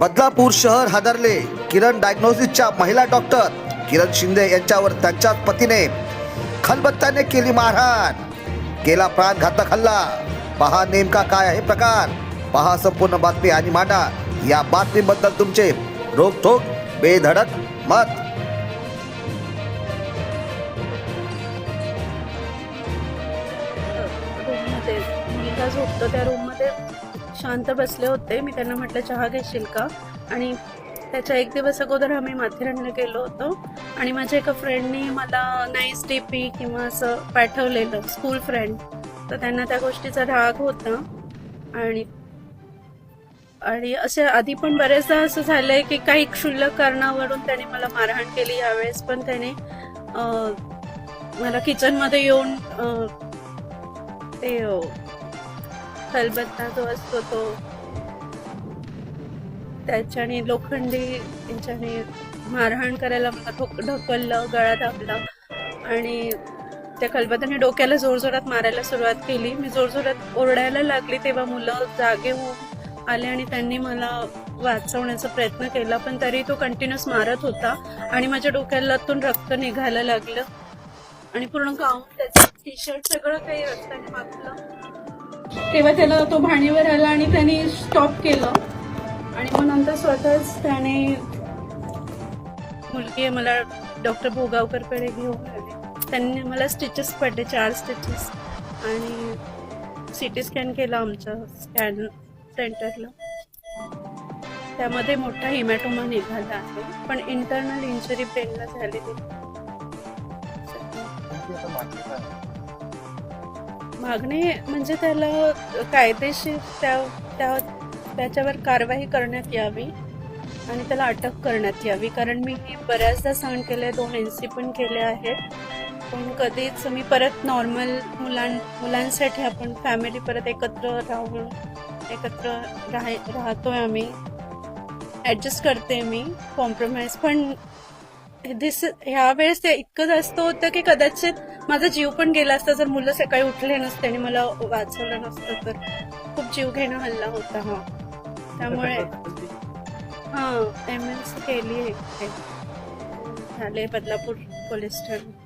बदलापूर शहर हादरले. किरण डायग्नोसिसच्या महिला डॉक्टर किरण शिंदे यांच्यावर त्यांच्याच पतीने खलबत्त्याने केली मारहाण. केला प्राणघातक हल्ला. पहा नेमका काय आहे प्रकार. पहा संपूर्ण बातमी आणि मांडा. या बातमीबद्दल तुमचे रोखोक बेधडक मत. मुलगा झोपतो त्या रूममध्ये शांत बसले होते. मी त्यांना म्हटलं चहा घेशील का? आणि त्याच्या एक दिवस अगोदर आम्ही माथेरानला गेलो होतो. आणि माझ्या एका फ्रेंडनी मला नाईस टिपी किंवा असं पाठवलेलं स्कूल फ्रेंड तर त्यांना त्या गोष्टीचा राग होता. आणि आणि असे आधी पण बरेचदा असं झालंय की काही क्षुल्लक कारणावरून त्याने मला मारहाण केली. यावेळेस पण त्याने मला किचनमध्ये येऊन ते खलबत्ता जो असतो तो. त्याच्याने लोखंडी यांच्याने मारहाण करायला मला ढकललं गळा दाबला. आणि त्या खलबत्याने डोक्याला जोरजोरात मारायला सुरुवात केली. मी जोरजोरात ओरडायला लागली तेव्हा मुलं जागे होऊन आले आणि त्यांनी मला वाचवण्याचा प्रयत्न केला. पण तरी तो कंटिन्युअस मारत होता आणि माझ्या डोक्यालातून रक्त निघायला लागलं. आणि पूर्ण गाऊन त्याचं टी शर्ट सगळं काही रक्ताने मागलं तेव्हा त्याला तो भाणीवर आला आणि त्याने स्टॉप केलं. आणि मग नंतर स्वतःच त्याने मुलगी आहे मला डॉक्टर भोगावकरकडे घेऊन आले. त्यांनी मला स्टिचेस पडले चार स्टिचेस आणि सी टी स्कॅन केला आमच्या स्कॅन सेंटरला त्यामध्ये मोठा हिमॅटोमा निघाला आहे पण इंटरनल इंजुरी ब्रेनला झालेली. मागणी म्हणजे त्याला कायदेशीर त्या त्या त्याच्यावर कारवाई करण्यात यावी आणि त्याला अटक करण्यात यावी. कारण मी हे बऱ्याचदा सहन केले दोन एन सी पण केले आहेत. पण कधीच मी परत नॉर्मल मुलां मुलांसाठी आपण फॅमिली परत एकत्र राहून एकत्र राह राहतोय आम्ही. ॲडजस्ट करते मी कॉम्प्रोमाइज पण दिस ह्यावेळेस ते इतकं जास्त होतं की कदाचित माझा जीव पण गेला असता जर मुलं सकाळी उठले नसते आणि मला वाचवलं नसतं तर खूप जीव घेणं हल्ला होता हा. त्यामुळे हा एम एस केली आहे झाले बदलापूर पोलीस ठाणे.